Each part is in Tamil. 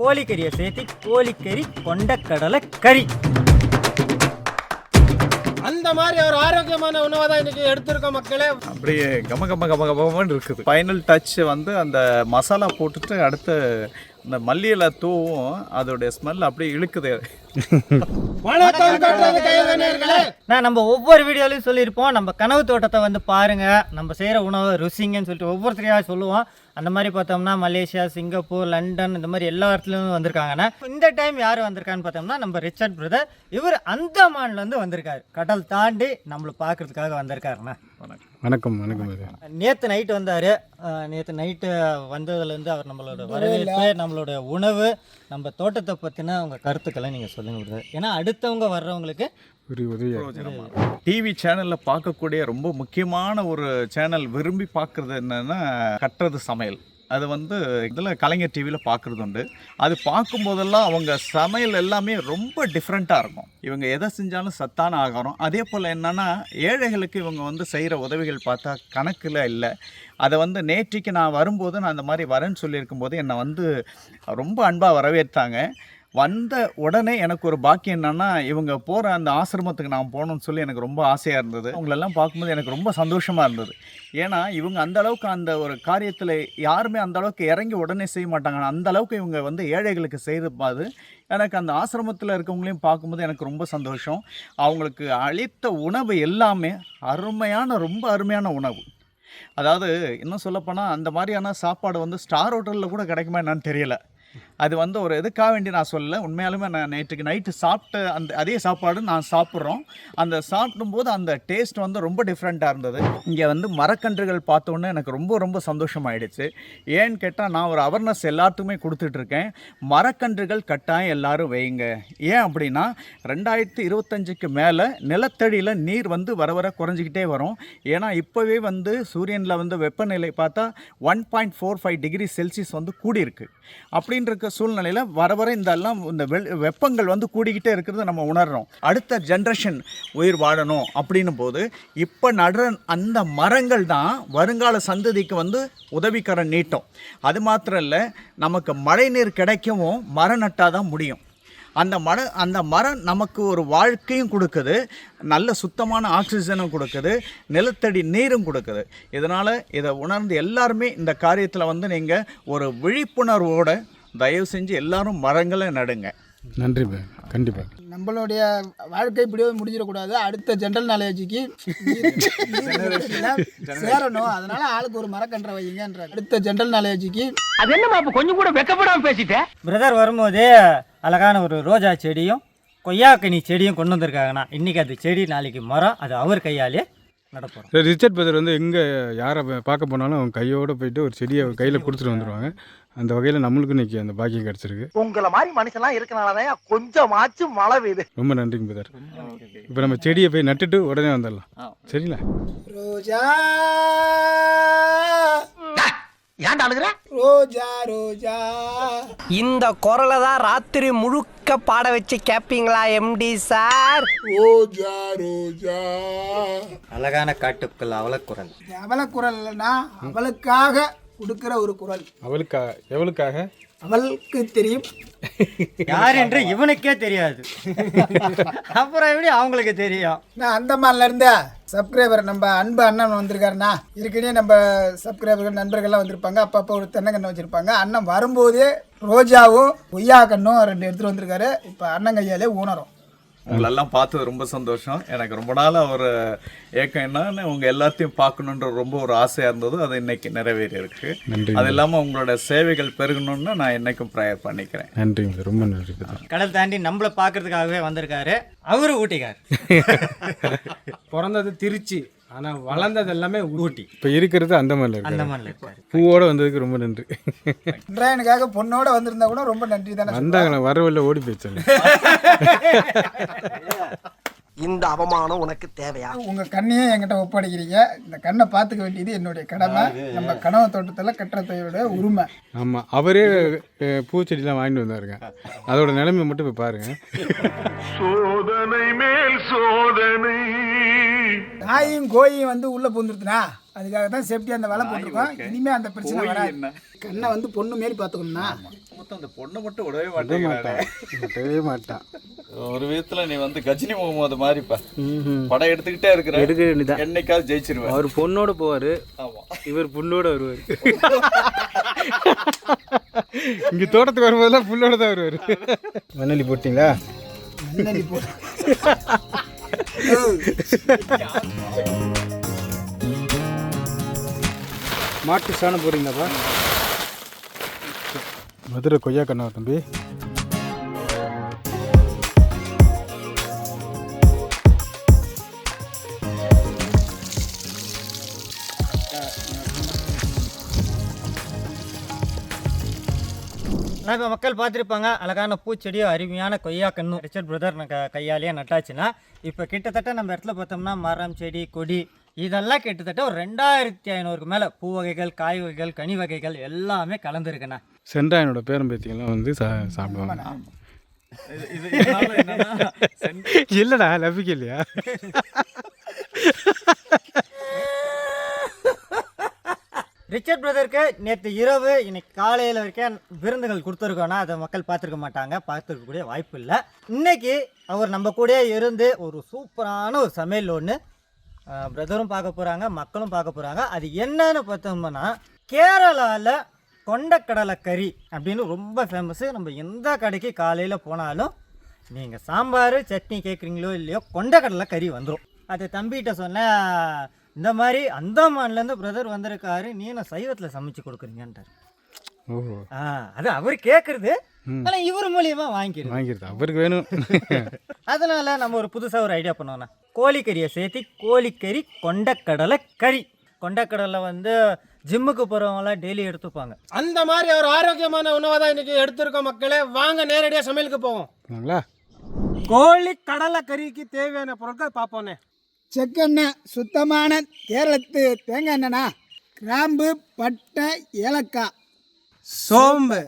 கோழிக்கறியை சேர்த்து கோழிக்கறி கொண்டக்கடலை கறி. அந்த மாதிரி ஒரு ஆரோக்கியமான உணவை தான் இன்னைக்கு எடுத்திருக்கோம் மக்களே. அப்படியே கம கம கம கமன்னு இருக்குது. ஃபைனல் டச் வந்து அந்த மசாலா போட்டுட்டு அடுத்து இந்த மல்லியில தூவும் அதோடைய ஸ்மெல் அப்படியே இழுக்குது. நான் நம்ம ஒவ்வொரு வீடியோலையும் சொல்லியிருப்போம். நம்ம கனவு தோட்டத்தை வந்து பாருங்க. நம்ம செய்கிற உணவை ருசிங்கன்னு சொல்லிட்டு ஒவ்வொருத்தரையாக சொல்லுவோம். அந்த மாதிரி பார்த்தோம்னா மலேசியா சிங்கப்பூர் லண்டன் இந்த மாதிரி எல்லா இடத்துலையும் வந்திருக்காங்கன்னா இந்த டைம் யார் வந்திருக்கான்னு பார்த்தோம்னா நம்ம ரிச்சர்ட் பிரதர். இவர் அந்தமான்லேருந்து வந்திருக்காரு. கடல் தாண்டி நம்மளை பார்க்கறதுக்காக வந்திருக்காருண்ணா வணக்கம் வணக்கம் இது நேற்று நைட்டு வந்தார். நேற்று நைட்டு வந்ததுலேருந்து அவர் நம்மளோட வரவேற்பு நம்மளோட உணவு நம்ம தோட்டத்தை பற்றின அவங்க கருத்துக்களை நீங்கள் சொல்லுங்க பிரதர் ஏன்னா அடுத்தவங்க வர்றவங்களுக்கு ஒரு உதவியாக டிவி சேனலில் பார்க்கக்கூடிய ரொம்ப முக்கியமான ஒரு சேனல் விரும்பி பார்க்குறது என்னன்னா கட்டுறது சமையல். அது வந்து இதில் கலைஞர் டிவியில் பார்க்குறது உண்டு. அது பார்க்கும்போதெல்லாம் அவங்க சமையல் எல்லாமே ரொம்ப டிஃப்ரெண்ட்டாக இருக்கும். இவங்க எதை செஞ்சாலும் சத்தான ஆகாரம். அதே போல் என்னென்னா ஏழைகளுக்கு இவங்க வந்து செய்கிற உதவிகள் பார்த்தா கணக்கில் இல்லை. அதை வந்து நேற்றுக்கு நான் வரும்போது நான் அந்த மாதிரி வரேன்னு சொல்லியிருக்கும் போது என்னை வந்து ரொம்ப அன்பாக வரவேற்றாங்க. வந்த உடனே எனக்கு ஒரு பாக்கியம் என்னன்னா இவங்க போகிற அந்த ஆசிரமத்துக்கு நான் போகணும்னு சொல்லி எனக்கு ரொம்ப ஆசையாக இருந்தது. அவங்களெல்லாம் பார்க்கும்போது எனக்கு ரொம்ப சந்தோஷமாக இருந்தது. ஏன்னா இவங்க அந்த அளவுக்கு அந்த ஒரு காரியத்தில் யாருமே அந்த அளவுக்கு இறங்கி உடனே செய்ய மாட்டாங்க. அந்த அளவுக்கு இவங்க வந்து ஏழைகளுக்கு செய்து பாது எனக்கு அந்த ஆசிரமத்தில் இருக்கவங்களையும் பார்க்கும்போது எனக்கு ரொம்ப சந்தோஷம். அவங்களுக்கு அளித்த உணவு எல்லாமே அருமையான ரொம்ப அருமையான உணவு. அதாவது இன்னும் சொல்லப்போனால் அந்த மாதிரியான சாப்பாடு வந்து ஸ்டார் ஹோட்டலில் கூட கிடைக்குமா என்னன்னு தெரியல. அது வந்து ஒரு எதுக்காக வேண்டி நான் சொல்லலை. உண்மையாலுமே நான் நேற்றுக்கு நைட்டு சாப்பிட்ட அந்த அதே சாப்பாடு நான் சாப்பிட்றோம். அந்த சாப்பிடும்போது அந்த டேஸ்ட் வந்து ரொம்ப டிஃப்ரெண்ட்டாக இருந்தது. இங்கே வந்து மரக்கன்றுகள் பார்த்தோன்னே எனக்கு ரொம்ப ரொம்ப சந்தோஷமாயிடுச்சு. ஏன்னு கேட்டால் நான் ஒரு அவேர்னஸ் எல்லாத்துக்குமே கொடுத்துட்ருக்கேன். மரக்கன்றுகள் கட்டாயம் எல்லாரும் வைங்க ஏன் அப்படின்னா ரெண்டாயிரத்தி இருபத்தஞ்சுக்கு மேலே நிலத்தடியில் நீர் வந்து வர வர குறைஞ்சிக்கிட்டே வரும். ஏன்னா இப்போவே வந்து சூரியனில் வந்து வெப்பநிலை பார்த்தா one point four five degree Celsius வந்து கூடியிருக்கு. அப்படின்ற இருக்க சூழ்நிலையில் வர வர இந்த எல்லாம் இந்த வெப்பங்கள் வந்து கூடிக்கிட்டே இருக்கிறத நம்ம உணர்கிறோம் அடுத்த ஜென்ரேஷன் உயிர் வாழணும் அப்படின்னும் போது இப்போ நடுற அந்த மரங்கள் தான் வருங்கால சந்ததிக்கு வந்து உதவிக்கரம் நீட்டும். அது மாத்திரம் இல்லை நமக்கு மழை நீர் கிடைக்கவும் மரம் நட்டால் தான் முடியும். அந்த மர அந்த மரம் நமக்கு ஒரு வாழ்க்கையும் கொடுக்குது நல்ல சுத்தமான ஆக்சிஜனும் கொடுக்குது நிலத்தடி நீரும் கொடுக்குது. இதனால் இதை உணர்ந்து எல்லாருமே இந்த காரியத்தில் வந்து நீங்கள் ஒரு விழிப்புணர்வோடு தயவு செஞ்சு எல்லாரும் மரங்களை நடுங்க. நன்றி பா கண்டிப்பாக நம்மளுடைய வாழ்க்கை இப்படியே முடிஞ்சிடக்கூடாது. அடுத்த ஜென்ரல் நாலேஜுக்கு சேரணும். அதனால ஆளுக்கு ஒரு மரக்கன்றை வைங்கன்ற அடுத்த ஜென்ரல் நாலேஜுக்கு அது என்னமா கொஞ்சம் கூட வெக்கப்படாம பேசிட்டேன் பிரதர் வரும்போதே அழகான ஒரு ரோஜா செடியும் கொய்யாக்கனி செடியும் கொண்டு வந்திருக்காங்கண்ணா. இன்றைக்கி அது செடி நாளைக்கு மரம். அது அவர் கையாலே நடப்போம் சரி ரிச்சர்ட் பிரதர் வந்து எங்கே யாரை பார்க்க போனாலும் அவங்க கையோடு போயிட்டு ஒரு செடியை கையில் கொடுத்துட்டு வந்துடுவாங்க அந்த வகையில் நம்மளுக்கும் இன்னைக்கு அந்த பாக்கியம் கிடச்சிருக்கு. உங்கள மாதிரி மனுஷன்லாம் இருக்கனாலதான் கொஞ்சமாச்சும் மழை பெய்யுது. ரொம்ப நன்றிங்க பிரதர். இப்போ நம்ம செடியை போய் நட்டுட்டு உடனே வந்துடலாம். சரிங்களா? ரோஜா. ஏன்டா அழுகுற? ரோஜா ரோஜா. இந்த குரலை தான் ராத்திரி முழுக்க பாட வச்சு கேப்பீங்களா எம்டி சார் ரோஜா ரோஜா. அழகான காட்டுக்குள் அவலக்குரல். அவள குரல் இல்லைன்னா அவளுக்காக. கொடுக்கிற ஒரு குரல். அவளுக்கா எவளுக்காக? அவளுக்கு தெரியும். யார் என்று இவனுக்கே தெரியாது. அப்புறம் எப்படி அவங்களுக்கு தெரியும்? நான் அந்தமான்ல இருந்த சப்ஸ்கிரைபர் நம்ம அன்பு அண்ணன் வந்திருக்காருண்ணா. ஏற்கனவே நம்ம சப்ஸ்கிரைபர்கள் நண்பர்கள்லாம் வந்திருப்பாங்க. அப்பப்போ ஒரு தென்னங்கன்று வச்சிருப்பாங்க. அண்ணன் வரும்போதே ரோஜாவும் கொய்யா கண்ணும் ரெண்டு எடுத்துட்டு வந்திருக்காரு. இப்போ அண்ணன் கையாலே ஊனரும் உங்களெல்லாம் பார்த்தது ரொம்ப சந்தோஷம். எனக்கு ரொம்ப நாளாக ஒரு ஏக்கம் என்னன்னு உங்கள் எல்லாத்தையும் பார்க்கணுன்ற ரொம்ப ஒரு ஆசையாக இருந்தது. அது இன்னைக்கு நிறைவேறி இருக்கு நன்றி அது இல்லாமல் உங்களோட சேவைகள் பெருகணும்னு நான் என்னைக்கும் ப்ரேயர் பண்ணிக்கிறேன். நன்றிங்க. பிரதர் ரொம்ப நன்றி கடல் தாண்டி நம்மளை பார்க்கறதுக்காகவே வந்திருக்காரு. அவரு ஊட்டிக்கார். பிறந்தது திருச்சி. ஆனா வளர்ந்தது எல்லாமே ஊட்டி. இப்போ இருக்கிறது அந்த மாதிரி அந்த இருக்காரு. பூவோட வந்ததுக்கு ரொம்ப நன்றி. இன்றையனுக்காக பொண்ணோட வந்திருந்தா கூட ரொம்ப நன்றி தானே வந்தாங்களே வரவில்லை ஓடி போயிடுச்சாங்க. இந்த அவமானம் உனக்கு தேவையா? உங்க கண்ணையே என்கிட்ட ஒப்படைக்கிறீங்க. இந்த கண்ணை பார்த்துக்க வேண்டியது என்னுடைய கடமை. நம்ம கனவு தோட்டத்தில் கட்டுறதையோட உரிமை. ஆமாம் அவரே அஹ், பூச்செடிலாம் வாங்கிட்டு வந்தாருங்க. அதோட நிலைமை மட்டும் போய் பாருங்க. சோதனை மேல் சோதனை. நாயும் கோயும் வந்து உள்ள பூந்துருத்துனா அதுக்காக தான் சேஃப்டி அந்த வலை போட்டிருக்கோம். இனிமே அந்த பிரச்சனை வராது. என்ன? கண்ணை வந்து பொண்ணு மாரி பார்த்துக்கணும்னா? மொத்தம் அந்த பொண்ணை மட்டும் விடவே மாட்டான். விடவே மாட்டான். ஒரு விதத்துல நீ வந்து கஜினி முகமது மாதிரிப்பா படம் எடுத்துக்கிட்டே இருக்கிற எடுக்க வேண்டியதான் என்னைக்காவது ஜெயிச்சிருவேன். அவர் பொண்ணோட போவாரு. ஆமா. இவர் புண்ணோட வருவார். இங்கே தோட்டத்துக்கு வரும்போதெல்லாம் புல்லோட தான் வருவார். மண்ணலி போட்டிங்களா? மண்ணெண்ணி போ மாட்டு சாணம் போறீங்களாப்பா மதுரை கொய்யா கண்ணா தம்பி. நான் இப்போ மக்கள் பார்த்துருப்பாங்க அழகான பூச்செடியும் அருமையான கொய்யா கண்ணும் ரிச்சர்ட் பிரதர் க கையாலேயே நட்டாச்சுன்னா இப்போ கிட்டத்தட்ட நம்ம இடத்துல பார்த்தோம்னா மரம் செடி கொடி இதெல்லாம் கிட்டத்தட்ட ஒரு ரெண்டாயிரத்தி ஐநூறுக்கு மேலே பூ வகைகள் காய் வகைகள் கனி வகைகள் எல்லாமே கலந்துருக்குண்ணா. சென்றாயனோட பேரன் பேத்திங்கெல்லாம் வந்து சா சாப்பிடுவாங்க. இல்லைடா நம்பிக்கை இல்லையா? ரிச்சர்ட் பிரதருக்கு நேற்று இரவு இன்னைக்கு காலையில் வரைக்கும் விருந்துகள் கொடுத்துருக்கோன்னா அதை மக்கள் பார்த்துருக்க மாட்டாங்க. பார்த்துருக்கக்கூடிய வாய்ப்பு இல்லை. இன்னைக்கு அவர் நம்ம கூடயே இருந்து ஒரு சூப்பரான ஒரு சமையல் ஒன்று பிரதரும் பார்க்க போகிறாங்க மக்களும் பார்க்க போகிறாங்க அது என்னன்னு பார்த்தோம்னா கேரளாவில் கொண்டக்கடலை கறி அப்படின்னு ரொம்ப ஃபேமஸ்ஸு நம்ம எந்த கடைக்கு காலையில் போனாலும் நீங்கள் சாம்பார் சட்னி கேட்குறீங்களோ இல்லையோ கொண்டக்கடலை கறி வந்துடும் அது தம்பிகிட்ட சொன்ன இந்த மாதிரி அந்தமான்லேருந்து பிரதர் வந்திருக்காரு நீ என்ன சைவத்தில் சமைச்சு கொடுக்குறீங்கன்றார் ஓஹோ. ஆ அது அவர் கேட்குறது. ஆனால் இவர் மூலியமாக வாங்கிக்கிறது. வாங்கிடுது அவருக்கு வேணும். அதனால நம்ம ஒரு புதுசாக ஒரு ஐடியா பண்ணோம்னா கோழிக்கறியை சேர்த்து கோழிக்கறி கொண்டக்கடலை கறி. கொண்டக்கடலை வந்து ஜிம்முக்கு போகிறவங்களாம் டெய்லி எடுத்துப்பாங்க. அந்த மாதிரி ஒரு ஆரோக்கியமான உணவை தான் இன்னைக்கு எடுத்திருக்கோம் மக்களே. வாங்க நேரடியாக சமையலுக்கு போவோம். கோழி கடலை கறிக்கு தேவையான பொருட்கள் பார்ப்போனே செக்கெண்ணெய் சுத்தமான கேரளத்து தேங்காய் எண்ணெய்ண்ணா கிராம்பு பட்டை ஏலக்காய். சோம்பு.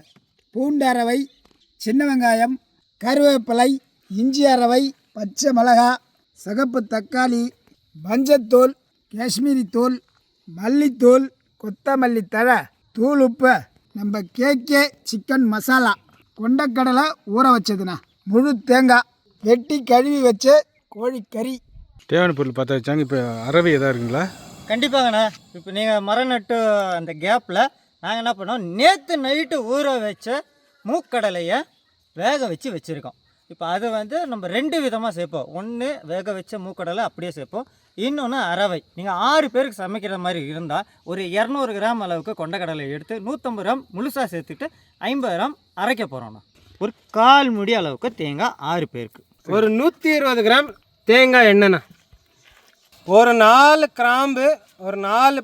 பூண்டு அரவை சின்ன வெங்காயம் கருவேப்பிலை இஞ்சி அரவை பச்சை மிளகா சிகப்பு தக்காளி மஞ்சத்தூள் காஷ்மீரி தூள் மல்லித்தூள் கொத்தமல்லி தழை தூள் உப்பு. நம்ம கேக்கே சிக்கன் மசாலா. கொண்டக்கடலை ஊற வச்சதுண்ணா. முழு தேங்காய். வெட்டி கழுவி வச்ச கோழிக்கறி. தேவையான பொருள் பார்த்தா வச்சாங்க இப்போ அரவை எதா இருக்குங்களா? கண்டிப்பாங்கண்ணா இப்போ நீங்கள் மரம் நட்டு அந்த கேப்பில் நாங்கள் என்ன பண்ணோம்? நேற்று நைட்டு ஊற வச்ச மூக்கடலையை வேக வச்சு வச்சுருக்கோம். இப்போ அது வந்து நம்ம ரெண்டு விதமாக சேர்ப்போம் ஒன்று வேக வச்ச மூக்கடலை அப்படியே சேர்ப்போம் இன்னொன்று அரவை நீங்கள் ஆறு பேருக்கு சமைக்கிற மாதிரி இருந்தால் ஒரு இரநூறு கிராம் அளவுக்கு கொண்டக்கடலை எடுத்து நூற்றம்பது கிராம் முழுசாக சேர்த்துட்டு ஐம்பது கிராம் அரைக்க போகிறோண்ணா ஒரு கால் முடி அளவுக்கு தேங்காய் ஆறு பேருக்கு. ஒரு நூற்றி இருபது கிராம் தேங்காய் எண்ணெய்ண்ணா. ஒரு நாலு கிராம்பு ஒரு நாலு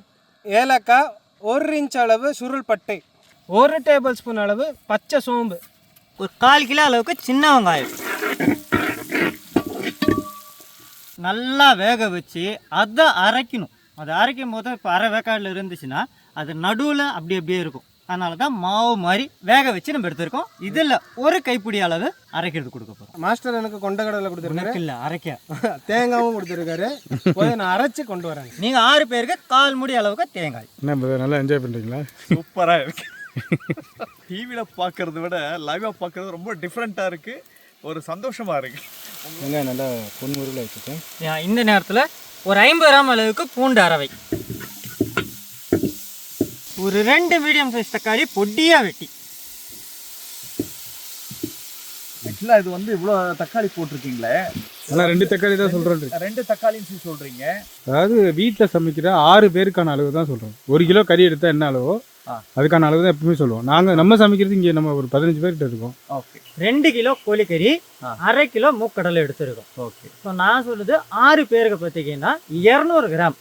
ஏலக்காய் ஒரு இன்ச் அளவு சுருள் பட்டை ஒரு டேபிள் ஸ்பூன் அளவு பச்சை சோம்பு ஒரு கால் கிலோ அளவுக்கு சின்ன வெங்காயம். நல்லா வேக வச்சு அதை அரைக்கணும். அதை அரைக்கும் போது இப்போ அரை வேக்காடில் இருந்துச்சுன்னா அது நடுவில் அப்படி அப்படியே இருக்கும். அதனால தான் மாவு மாதிரி வேக வச்சு நம்ம எடுத்திருக்கோம். இதில் ஒரு கைப்பிடி அளவு அரைக்கிறது கொடுக்க போகிறோம் மாஸ்டர் எனக்கு கொண்டக்கடலை கொடுத்துருக்காரு. இல்லை அரைக்க தேங்காவும் கொடுத்துருக்காரு. போய் நான் அரைச்சி கொண்டு வரேன். நீங்கள் ஆறு பேருக்கு கால் முடி அளவுக்கு தேங்காய். என்ன நல்லா என்ஜாய் பண்ணுறீங்களா சூப்பரா இருக்கு. டிவியில பார்க்கறத விட லைவா பார்க்கறது ரொம்ப டிஃப்ரெண்ட்டாக இருக்கு. ஒரு சந்தோஷமா இருக்கு. வெங்காயம் நல்லா பொன்முறையில் வச்சுட்டேன் நான் இந்த நேரத்தில் ஒரு ஐம்பது கிராம் அளவுக்கு பூண்டு அரவை ஒரு ரெண்டு மீடியம் சைஸ் தக்காளி பொடியாக வெட்டி. ஆக்சுவலாக இது வந்து இவ்வளோ தக்காளி போட்டிருக்கீங்களே. ஆனால் ரெண்டு தக்காளி தான் சொல்கிறேன் ரெண்டு தக்காளின்னு சொல்லி சொல்றீங்க. அதாவது வீட்டில் சமைக்கிற ஆறு பேருக்கான அளவு தான் சொல்கிறோம் ஒரு கிலோ கறி எடுத்தால் என்ன அளவோ. அதுக்கான அளவு தான் எப்பவுமே சொல்லுவோம். நாங்கள் நம்ம சமைக்கிறது இங்கே நம்ம ஒரு பதினஞ்சு பேர்கிட்ட இருக்கோம். ஓகே. ரெண்டு கிலோ கோழிக்கறி. அரை கிலோ மூக்கடலை எடுத்துருக்கோம். ஓகே. ஸோ நான் சொல்லுது ஆறு பேருக்கு பார்த்தீங்கன்னா இரநூறு கிராம்.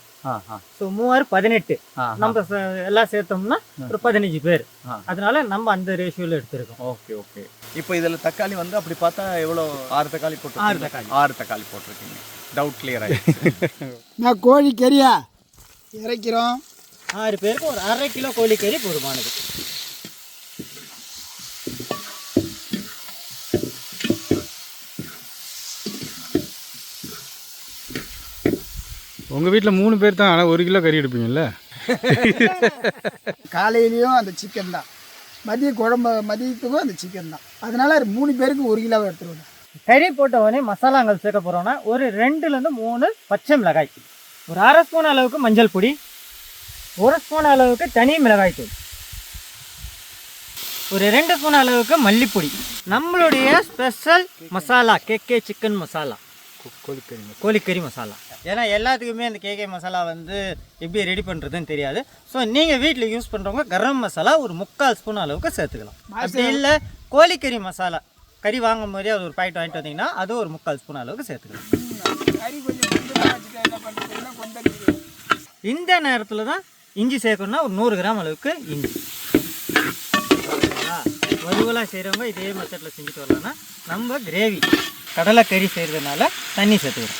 ஸோ மூவாறு பதினெட்டு. நம்ம ச- எல்லாம் சேர்த்தோம்னா ஒரு பதினஞ்சு பேர். ஆ. அதனால நம்ம அந்த ரேஷியோவில் எடுத்திருக்கோம். Okay okay. இப்போ இதில் தக்காளி வந்து அப்படி பார்த்தா எவ்வளோ? ஆறு தக்காளி போட்டு ஆறு தக்காளி. ஆறு தக்காளி போட்டிருக்கீங்க. டவுட் கிளியர் ஆயிடுச்சு. நான் கோழிக்கறியா இறைக்கிறோம். ஆறு பேருக்கு ஒரு அரை கிலோ கோழிக்கறி போதுமானது. உங்கள் வீட்டில் மூணு பேர் தான் ஆனால் ஒரு கிலோ கறி எடுப்பீங்கல்ல? காலையிலையும் அந்த சிக்கன் தான். மதிய குழம்பு மதியத்துக்கும் அந்த சிக்கன் தான். அதனால மூணு பேருக்கு ஒரு கிலோ எடுத்துருவோம். கறி போட்ட உடனே மசாலாங்கள் சேர்க்க போகிறோன்னா ஒரு ரெண்டுலேருந்து மூணு பச்சை மிளகாய். ஒரு அரை ஸ்பூன் அளவுக்கு மஞ்சள் பொடி. ஒரு ஸ்பூன் அளவுக்கு தனி மிளகாய் தூள். ஒரு ரெண்டு ஸ்பூன் அளவுக்கு மல்லிப்பொடி. நம்மளுடைய special masala KK chicken masala. கோழிக்கறி கோழிக்கறி மசாலா. ஏன்னா எல்லாத்துக்குமே அந்த கேகே மசாலா வந்து எப்படி ரெடி பண்ணுறதுன்னு தெரியாது. ஸோ நீங்கள் வீட்டில் யூஸ் பண்ணுறவங்க கரம் மசாலா ஒரு முக்கால் ஸ்பூன் அளவுக்கு சேர்த்துக்கலாம். அப்படி இல்லை கோழிக்கறி மசாலா. கறி வாங்கும் போதே அது ஒரு பாக்கெட் வாங்கிட்டு வந்தீங்கன்னா அது ஒரு முக்கால் ஸ்பூன் அளவுக்கு சேர்த்துக்கலாம். இந்த நேரத்தில் தான் இஞ்சி சேர்க்கணும்னா ஒரு நூறு கிராம் அளவுக்கு இஞ்சி. வறுவலாக செய்கிறவங்க இதே மெத்தடில் செஞ்சுட்டு வரலாம்னா நம்ம கிரேவி கடலைக்கறி செய்கிறதுனால தண்ணி சேர்த்துக்கிறோம்.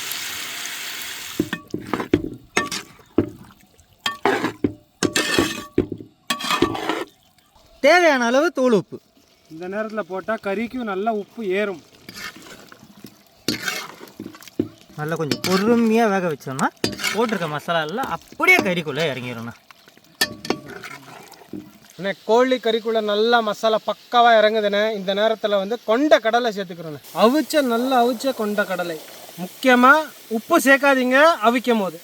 தேவையான அளவு தூள் உப்பு. இந்த நேரத்தில் போட்டால் கறிக்கும் நல்லா உப்பு ஏறும். நல்லா கொஞ்சம் பொறுமையாக வேக வச்சோம்னா போட்டிருக்க மசாலா எல்லாம் அப்படியே கறிக்குள்ளே இறங்கிடும்ண்ணா அண்ணே கோழி கறிக்குள்ளே நல்லா மசாலா பக்காவாக இறங்குதுண்ணே. இந்த நேரத்தில் வந்து கொண்ட கடலை சேர்த்துக்கிறோண்ணே. அவிச்ச நல்லா அவிச்ச கொண்ட கடலை. முக்கியமாக உப்பு சேர்க்காதீங்க அவிக்கும் போது.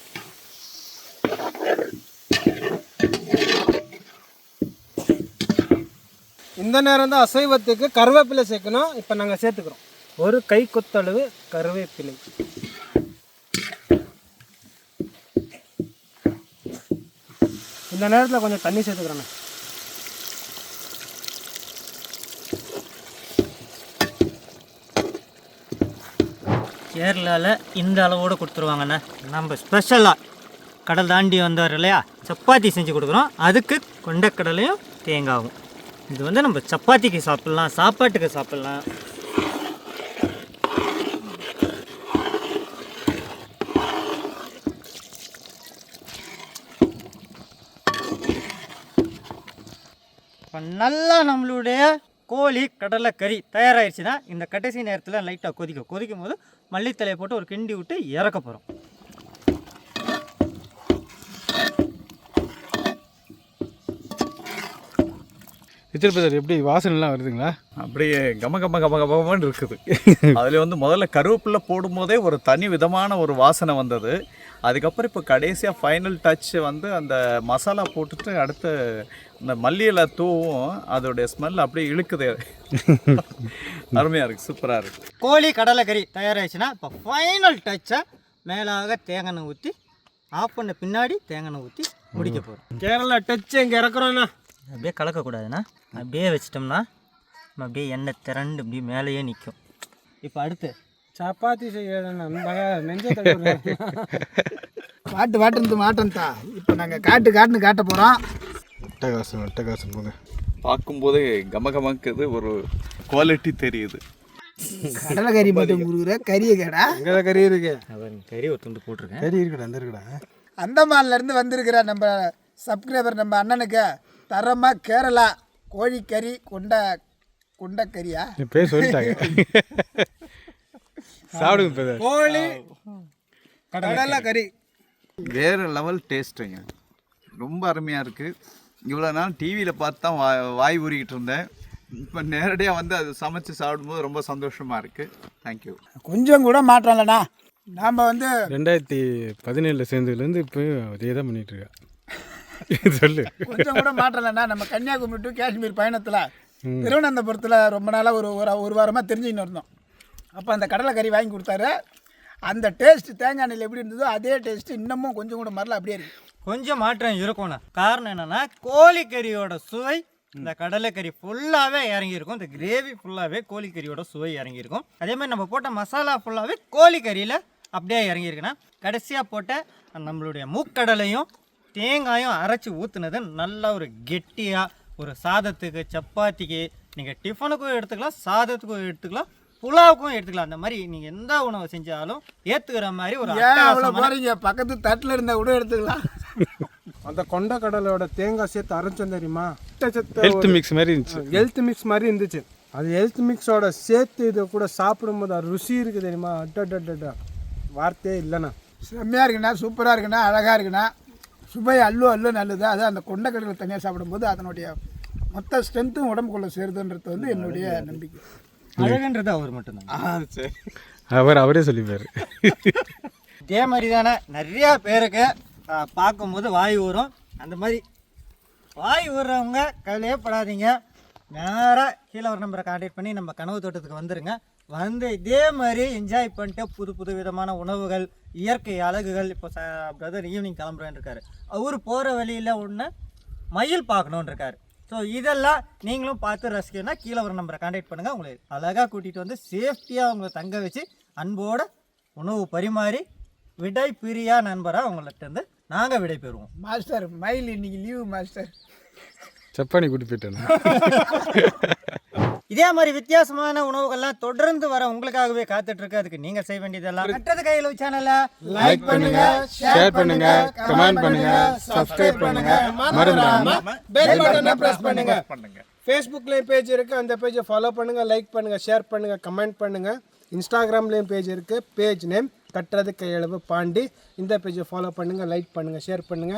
இந்த நேரம் தான் அசைவத்துக்கு கருவேப்பிலை சேர்க்கணும். இப்போ நாங்கள் சேர்த்துக்கிறோம். ஒரு கை கொத்தளவு கருவேப்பிலை. இந்த நேரத்தில் கொஞ்சம் தண்ணி சேர்த்துக்கிறேண்ணே. கேரளாவில் இந்த அளவோடு கொடுத்துருவாங்கண்ணே. நம்ம ஸ்பெஷலாக கடல் தாண்டி வந்தவர் இல்லையா? சப்பாத்தி செஞ்சு கொடுக்குறோம். அதுக்கு கொண்டக்கடலையும் தேங்காவும். இது வந்து நம்ம சப்பாத்திக்கு சாப்பிட்லாம் சாப்பாட்டுக்கு சாப்பிட்லாம். இப்போ நல்லா நம்மளுடைய கோழி கடலை கறி தயாராகிடுச்சுன்னா இந்த கடைசி நேரத்தில் லைட்டாக கொதிக்கும் கொதிக்கும். போது மல்லித்தலையை போட்டு ஒரு கிண்டி விட்டு இறக்க போகிறோம் ரிச்சர் பிரதர் எப்படி வாசனைலாம் வருதுங்களா? அப்படியே கம கம கம கமன்னு இருக்குது. அதில் வந்து முதல்ல கருவேப்பிலை போடும்போதே ஒரு தனி விதமான ஒரு வாசனை வந்தது. அதுக்கப்புறம் இப்போ கடைசியாக ஃபைனல் டச் வந்து அந்த மசாலா போட்டுட்டு அடுத்து இந்த மல்லியில தூவும் அதோடைய ஸ்மெல் அப்படியே இழுக்குது. அருமையாக இருக்குது சூப்பராக இருக்குது கோழி கடலை கறி தயாராகிடுச்சுன்னா இப்போ ஃபைனல் டச்சை மேலாக தேங்காய் எண்ணெய் ஊற்றி ஆஃப் பண்ண பின்னாடி தேங்காய் எண்ணெய் ஊற்றி முடிக்க போகிறோம் கேரளா டச் இங்கே இறக்குறோண்ணா அப்படியே கலக்கக்கூடாதுண்ணா. அப்படியே வச்சிட்டோம்னா நம்ம அப்படியே எண்ணெய் திரண்டு அப்படியே மேலேயே நிற்கும் இப்போ அடுத்து தடவுறேன். வாட்டு வாட்டு மாட்டம் தா. இப்போ நாங்கள் காட்டு காட்டுன்னு காட்ட போகிறோம் அட்டகாசம் அட்டகாசம் போங்க பார்க்கும்போதே கம கமக்குது ஒரு குவாலிட்டி தெரியுது. கடலை கறி மட்டும் கொடுக்குற கறியை கேடா. எங்கே கறி இருக்கு? கறி ஒரு துண்டு போட்டிருக்கேன். சரி இருக்கடா அந்த இருக்கடா. அந்தமான்லேருந்து வந்திருக்கிற நம்ம சப்ஸ்கிரைபர் நம்ம அண்ணனுக்கு தரமாக கேரளா கோழிக்கறி கொண்ட கொண்டக்கறியா பேர் சொல்லிட்டாங்க. சாப்பிடுங்க கோழி கடலை கறி. வேறு லெவல் டேஸ்ட்டுங்க ரொம்ப அருமையாக இருக்குது இவ்வளோ நாள் டிவியில் பார்த்து தான் வா வாய் ஊறிக்கிட்டு இருந்தேன். இப்போ நேரடியாக வந்து அது சமைச்சு சாப்பிடும்போது ரொம்ப சந்தோஷமாக இருக்குது தேங்க்யூ கொஞ்சம் கூட மாற்றம் இல்லைண்ணா. நாம் வந்து ரெண்டாயிரத்தி பதினேழில் சேர்ந்ததுலேருந்து இப்போ அதே தான் பண்ணிட்டு இருக்கா? சொல்லு. கொஞ்சம் கூட மாற்றம் இல்லைண்ணா. நம்ம கன்னியாகுமரி டு காஷ்மீர் பயணத்தில் திருவனந்தபுரத்தில் ரொம்ப நாளாக ஒரு ஒரு வாரமாக தெரிஞ்சுக்கின்னு இருந்தோம். அப்போ அந்த கடலை கறி வாங்கி கொடுத்தாரு. அந்த டேஸ்ட் தேங்காய் எண்ணெயில் எப்படி இருந்ததோ அதே டேஸ்ட் இன்னமும் கொஞ்சம் கூட மரல அப்படியே இருக்கு. கொஞ்சம் மாற்றம் இருக்கும்ண்ணா. காரணம் என்னன்னா கோழிக்கறியோட சுவை இந்த கடலைக்கறி ஃபுல்லாகவே இறங்கியிருக்கும். இந்த கிரேவி ஃபுல்லாகவே கோழிக்கறியோட சுவை இறங்கியிருக்கும். அதே மாதிரி நம்ம போட்ட மசாலா ஃபுல்லாகவே கோழிக்கறியில் அப்படியே இறங்கியிருக்குன்னா கடைசியாக போட்ட நம்மளுடைய மூக்கடலையும் தேங்காயும் அரைச்சி ஊற்றுனது நல்லா ஒரு கெட்டியாக ஒரு சாதத்துக்கு சப்பாத்திக்கு நீங்கள் டிஃபனுக்கும் எடுத்துக்கலாம் சாதத்துக்கும் எடுத்துக்கலாம் புலாவுக்கும் எடுத்துக்கலாம். அந்த மாதிரி நீங்கள் எந்த உணவு செஞ்சாலும் ஏற்றுக்கிற மாதிரி ஒரு ஏன் அவ்வளோ போகிறீங்க பக்கத்து தட்டில் இருந்தால் கூட எடுத்துக்கலாம். அந்த கொண்ட கடலோட தேங்காய் சேர்த்து அரைச்சோம் தெரியுமா? ஹெல்த் மிக்ஸ் மாதிரி இருந்துச்சு. ஹெல்த் மிக்ஸ் மாதிரி இருந்துச்சு. அது ஹெல்த் மிக்ஸோட சேர்த்து இதை கூட சாப்பிடும்போது அது ருசி இருக்குது தெரியுமா? அட்டா வார்த்தையே இல்லைண்ணா. செம்மையாக இருக்குண்ணா சூப்பராக இருக்குண்ணா அழகாக இருக்குண்ணா. சுவை அல்லு அல்லு நல்லது. அது அந்த கொண்டக்கடலை தனியாக சாப்பிடும்போது அதனுடைய மொத்த ஸ்ட்ரென்த்தும் உடம்புக்குள்ளே சேருதுன்றது வந்து என்னுடைய நம்பிக்கை. அழகுன்றது அவர் மட்டும்தான். சரி. அவர் அவரே சொல்லிப்பார். இதே மாதிரி தானே நிறையா பேருக்கு பார்க்கும்போது வாய் ஊறும். அந்த மாதிரி வாய் ஊறுறவங்க கவலையே படாதீங்க. நேராக கீழே ஒரு நம்பரை கான்டாக்ட் பண்ணி நம்ம கனவு தோட்டத்துக்கு வந்துருங்க. வந்து இதே மாதிரி என்ஜாய் பண்ணிட்டு புது புது விதமான உணவுகள் இயற்கை அழகுகள் இப்போ ச பிரதர் ஈவினிங் கிளம்புறேன்னு இருக்காரு அவர் போகிற வழியில் ஒன்று மயில் பார்க்கணுன்னு இருக்காரு ஸோ இதெல்லாம் நீங்களும் பார்த்து ரசிக்கணும்னா கீழே ஒரு நம்பரை கான்டாக்ட் பண்ணுங்கள் உங்களை அழகாக கூட்டிகிட்டு வந்து சேஃப்டியாக உங்களை தங்க வச்சு அன்போட உணவு பரிமாறி விடை பிரியா நண்பராக உங்கள்கிட்ட இருந்து நாங்கள் விடை பெறுவோம். மாஸ்டர் மயில் இன்னைக்கு லீவு மாஸ்டர் சப்பானி கூட்டி போயிட்டேன். இதே மாதிரி வித்தியாசமான உணவுகள்லாம் தொடர்ந்து வர உங்களுக்காகவே காத்துட்டு இருக்கு அதுக்கு நீங்கள் செய்ய வேண்டியதெல்லாம் கட்டது கையில் சேனலை லைக் பண்ணுங்க ஷேர் பண்ணுங்க கமெண்ட் பண்ணுங்க சப்ஸ்கிரைப் பண்ணுங்க. மறந்துடாம பெல் பட்டனை ப்ரெஸ் பண்ணுங்க. பண்ணுங்க. ஃபேஸ்புக்லேயும் பேஜ் இருக்குது அந்த பேஜை ஃபாலோ பண்ணுங்கள் லைக் பண்ணுங்கள் ஷேர் பண்ணுங்கள் கமெண்ட் பண்ணுங்கள் இன்ஸ்டாகிராம்லேயும் பேஜ் இருக்குது பேஜ் நேம் கட்டுறது கையளவு பாண்டி. இந்த பேஜை ஃபாலோ பண்ணுங்கள் லைக் பண்ணுங்கள் ஷேர் பண்ணுங்கள்